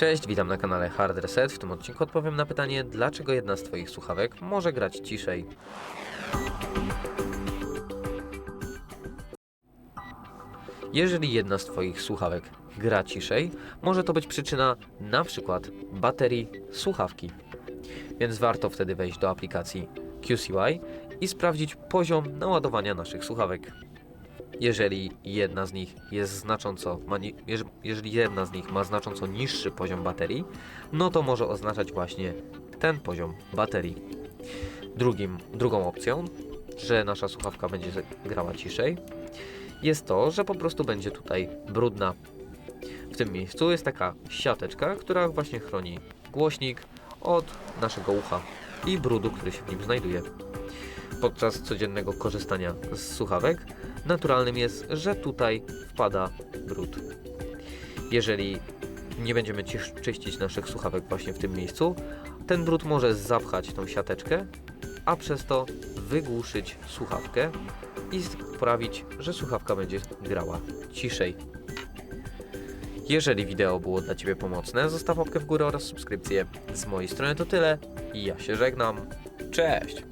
Cześć, witam na kanale Hard Reset. W tym odcinku odpowiem na pytanie, dlaczego jedna z Twoich słuchawek może grać ciszej. Jeżeli jedna z Twoich słuchawek gra ciszej, może to być przyczyna na przykład baterii słuchawki. Więc warto wtedy wejść do aplikacji QCY i sprawdzić poziom naładowania naszych słuchawek. Jeżeli jedna z nich jest znacząco, ma jeżeli jedna z nich ma znacząco niższy poziom baterii, no to może oznaczać właśnie ten poziom baterii. Drugim, drugą opcją, że nasza słuchawka będzie grała ciszej, jest to, że po prostu będzie tutaj brudna. W tym miejscu jest taka siateczka, która właśnie chroni głośnik od naszego ucha i brudu, który się w nim znajduje. Podczas codziennego korzystania z słuchawek naturalnym jest, że tutaj wpada brud. Jeżeli nie będziemy czyścić naszych słuchawek właśnie w tym miejscu, ten brud może zapchać tą siateczkę, a przez to wygłuszyć słuchawkę i sprawić, że słuchawka będzie grała ciszej. Jeżeli wideo było dla Ciebie pomocne, zostaw łapkę w górę oraz subskrypcję. Z mojej strony to tyle i ja się żegnam. Cześć!